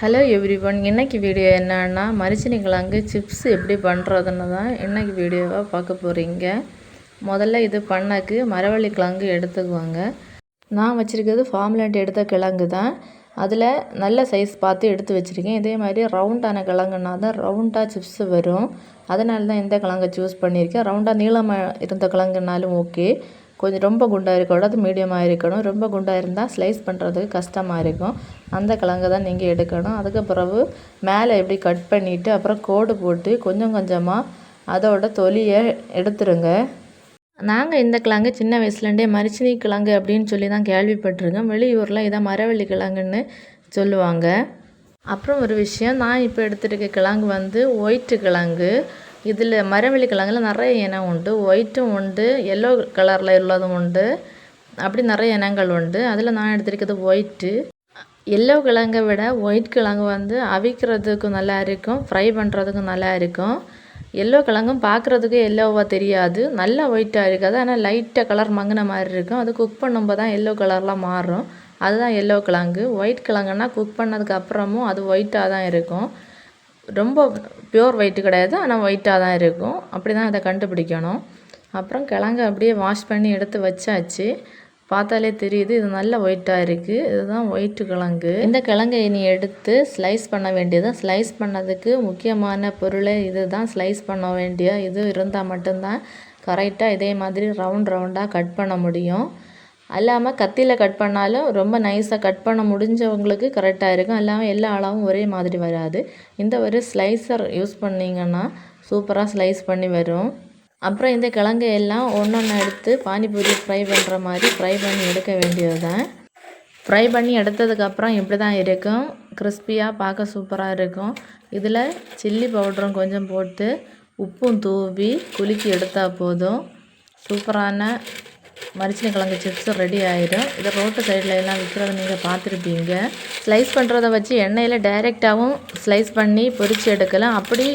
Hello everyone இன்றைக்கி video என்னன்னா மரிச்சினி கிழங்கு சிப்ஸ் எப்படி பண்ணுறதுன்னு தான் இன்றைக்கி வீடியோவாக பார்க்க போகிறீங்க முதல்ல இது பண்ணக்கு மரவள்ளி கிழங்கு எடுத்துக்குவாங்க. நான் வச்சுருக்கிறது ஃபார்ம்லேண்ட் எடுத்த கிழங்கு தான். அதில் நல்ல சைஸ் பார்த்து எடுத்து வச்சுருக்கேன். இதே மாதிரி ரவுண்டான கிழங்குனா தான் ரவுண்டாக சிப்ஸ் வரும். அதனால தான் இந்த கிழங்கை சூஸ் பண்ணியிருக்கேன். ரவுண்டாக நீளமாக இருந்த கிழங்குனாலும் ஓகே கொஞ்சம் ரொம்ப குண்டாக இருக்கக்கூடாது மீடியமாக இருக்கணும். ரொம்ப குண்டாக இருந்தால் ஸ்லைஸ் பண்ணுறதுக்கு கஷ்டமாக இருக்கும். அந்த கிழங்கு தான் நீங்கள் எடுக்கணும். அதுக்கு பிறகு மேலே எப்படி கட் பண்ணிவிட்டு அப்புறம் கோடு போட்டு கொஞ்சம் கொஞ்சமாக அதோட தொலியை எடுத்துருங்க. நாங்கள் இந்த கிழங்கு சின்ன வயசுலேருந்தே மரிச்சினி கிழங்கு அப்படின்னு சொல்லி தான் கேள்விப்பட்டிருக்கோம். வெளியூரில் இதை மரவள்ளி கிழங்குன்னு சொல்லுவாங்க. அப்புறம் ஒரு விஷயம் நான் இப்போ எடுத்துருக்க கிழங்கு வந்து ஒயிட்டு கிழங்கு. இதில் மரவள்ளி கிழங்குல நிறைய இனம் உண்டு. ஒயிட்டும் உண்டு. எல்லோ கலரில் உள்ளதும் உண்டு. அப்படி நிறைய இனங்கள் உண்டு. அதில் நான் எடுத்திருக்கிறது ஒயிட்டு எல்லோ கிழங்கை விட ஒயிட் கிழங்கு வந்து அவிக்கிறதுக்கும் நல்லா இருக்கும். ஃப்ரை பண்ணுறதுக்கும் நல்லா இருக்கும். எல்லோ கிழங்கும் பார்க்குறதுக்கு எல்லோவாக தெரியாது. நல்லா ஒயிட்டாக இருக்காது. ஆனால் லைட்டாக கலர் மங்கின மாதிரி இருக்கும். அது குக் பண்ணும்போது தான் எல்லோ கலர்லாம் மாறும். அதுதான் எல்லோ கிழங்கு. ஒயிட் கிழங்குன்னா குக் பண்ணதுக்கு அப்புறமும் அது ஒயிட்டாக தான் இருக்கும். ரொம்ப பியூர் ஒயிட்டு கிடையாது ஆனால் ஒயிட்டாக தான் இருக்கும். அப்படி தான் அதை கண்டுபிடிக்கணும். அப்புறம் கிழங்கு அப்படியே வாஷ் பண்ணி எடுத்து வச்சாச்சு. பார்த்தாலே தெரியுது இது நல்ல ஒயிட்டாக இருக்குது இதுதான் ஒயிட்டு கிழங்கு. இந்த கிழங்கை இனி எடுத்து ஸ்லைஸ் பண்ண வேண்டியது. ஸ்லைஸ் பண்ணதுக்கு முக்கியமான பொருளே இது தான் ஸ்லைஸ் பண்ண வேண்டிய இது இருந்தால் மட்டும்தான் கரெக்டாக இதே மாதிரி ரவுண்ட் ரவுண்டாக கட் பண்ண முடியும். அல்லாமல் கத்தியில் கட் பண்ணாலும் ரொம்ப நைஸாக கட் பண்ண முடிஞ்சவங்களுக்கு கரெக்டாக இருக்கும். அல்லாமல் எல்லா அளவும் ஒரே மாதிரி வராது. இந்த ஒரு ஸ்லைசர் யூஸ் பண்ணிங்கன்னா சூப்பராக ஸ்லைஸ் பண்ணி வரும். அப்புறம் இந்த கிழங்கு எல்லாம் ஒன்று ஒன்று எடுத்து பானிபூரி ஃப்ரை பண்ணுற மாதிரி ஃப்ரை பண்ணி எடுக்க வேண்டியது தான் ஃப்ரை பண்ணி எடுத்ததுக்கப்புறம் இப்படி தான் இருக்கும். கிறிஸ்பியாக பார்க்க சூப்பராக இருக்கும். இதில் சில்லி பவுடரும் கொஞ்சம் போட்டு உப்பும் தூவி குலுக்கி எடுத்தால் போதும். சூப்பரான மரிச்சினி கிழங்கு சிப்ஸு ரெடி ஆயிடும் இதை ரோட்டு சைடில் எல்லாம் விற்கிறத நீங்கள் பார்த்துருப்பீங்க. ஸ்லைஸ் பண்ணுறத வச்சு எண்ணெயில் டைரெக்டாகவும் ஸ்லைஸ் பண்ணி பொரித்து எடுக்கலாம். அப்படி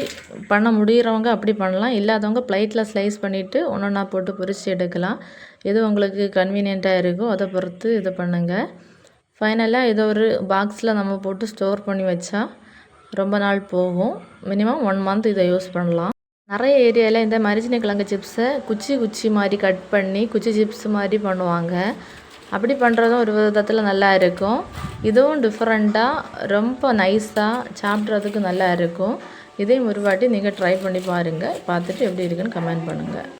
பண்ண முடிகிறவங்க அப்படி பண்ணலாம். இல்லாதவங்க ப்ளைட்டில் ஸ்லைஸ் பண்ணிவிட்டு ஒன்று ஒன்றா போட்டு பொரித்து எடுக்கலாம். எது உங்களுக்கு கன்வீனியண்ட்டாக இருக்கோ அதை பொறுத்து இது பண்ணுங்கள் ஃபைனலாக இதை ஒரு பாக்ஸில் நம்ம போட்டு ஸ்டோர் பண்ணி வச்சா ரொம்ப நாள் போகும். மினிமம் ஒன் மந்த் இதை யூஸ் பண்ணலாம். நிறைய ஏரியாவில் இந்த மரிச்சினி கிழங்கு சிப்ஸை குச்சி குச்சி மாதிரி கட் பண்ணி குச்சி சிப்ஸ் மாதிரி பண்ணுவாங்க. அப்படி பண்ணுறதும் ஒரு விதத்தில் நல்லா இருக்கும். இதுவும் டிஃப்ரெண்ட்டாக ரொம்ப நைஸாக சாப்பிட்றதுக்கு நல்லா இருக்கும். இதையும் ஒரு வாட்டி நீங்கள் ட்ரை பண்ணி பாருங்கள் பார்த்துட்டு எப்படி இருக்குன்னு கமெண்ட் பண்ணுங்கள்